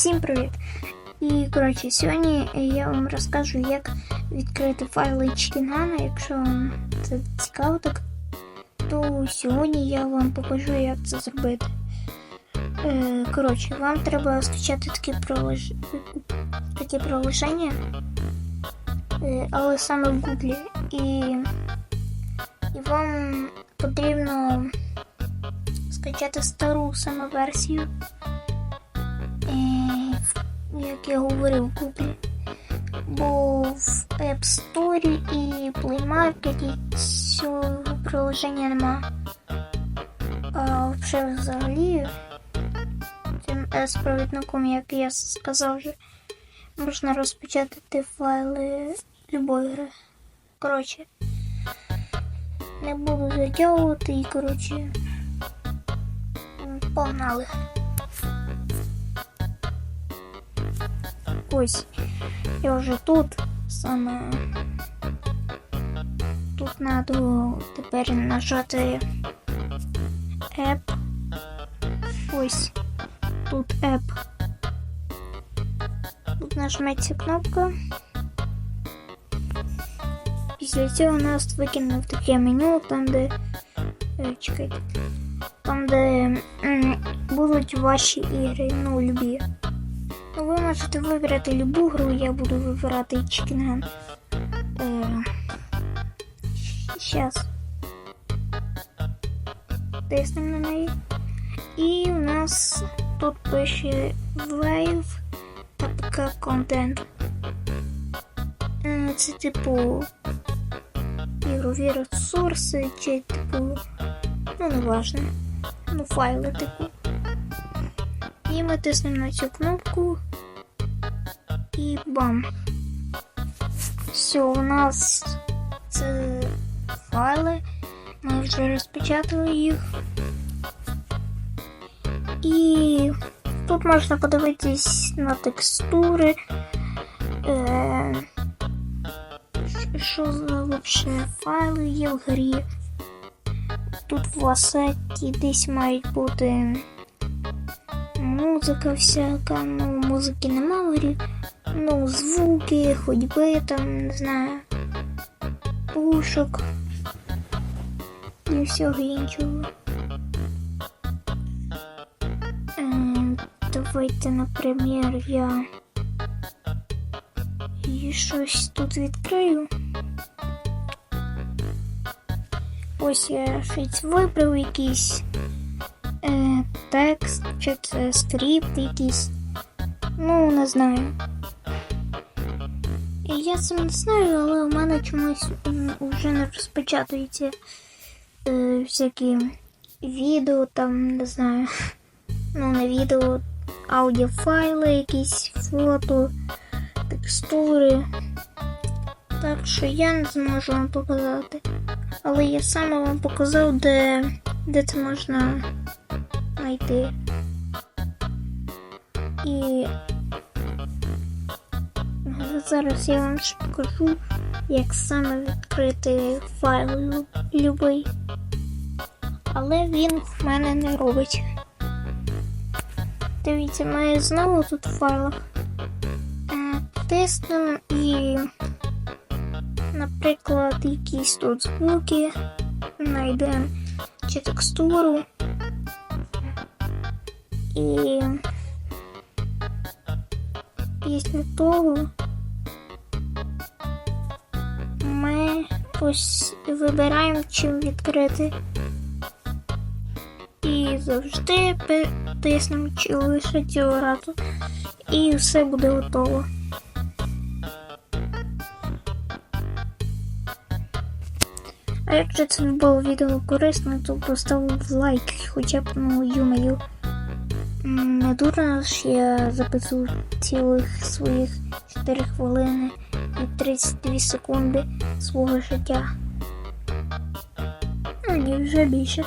Всім привіт! І коротше, сьогодні я вам розкажу, як відкрити файли Чікінгана. Якщо вам це цікаво, так то сьогодні я вам покажу, як це зробити. Е, коротше, вам треба скачати такі прилож... такі приложення, е, але саме в Гуглі. І, і вам потрібно скачати стару саме версію. Як я говорив в Google. Бо в App Store і Play Market цього приложення нема. А взагалі цим S-провідником, як я сказав вже, можна розпечатати файли любої гри. Коротше, не буду затягувати і коротше. Погнали. Ось, я вже тут саме тут треба тепер нажати App. Ось тут App. Тут нажметься кнопка. Після цього нас викине таке меню, там де. Е, Чекайте. Там, де будуть ваші ігри, ну, любі. Ви можете вибрати любу гру, я буду вибирати Chicken Gun. Е, Тиснемо на неї. І у нас тут пише Wave контент. Е, Це типу ігрові ресурси чи типу. Ну, не важно. Ну, файли типу. І ми тиснемо на цю кнопку. І бам. Все, у нас це файли. Ми вже розпечатали їх. І тут можна подивитись на текстури. Е, що за вообще файли є в грі. Тут в асеті десь мають бути музика всяка, ну музики нема в грі. Ну, звуки, ходьби там, не знаю, пушок і всього іншого. Ем, Давайте, наприклад, я і щось тут відкрию. Ось я щось вибрав якийсь е, текст, чи це скрипт якийсь. Ну, не знаю. Я це не знаю, але у мене чомусь вже не розпечатується е, всякі відео, там, не знаю. Ну, не відео, аудіофайли, якісь фото, текстури. Так що я не зможу вам показати. Але я саме вам показав, де, де це можна знайти. І зараз я вам покажу, як саме відкрити файл лю- любий. Але він в мене не робить. Дивіться, ми знову тут в файлах. Е, і, наприклад, якісь тут звуки. Знайдемо чи текстуру. І після того ми вибираємо чим відкрити. І завжди тиснемо чи лише цього разу. І все буде готово. А якщо це було відео корисне, то поставив лайк, хоча б ну юмою. М, Не дурно ж я записую цілих своїх 4 хвилини і 32 секунди свого життя. Ну, ні, вже більше.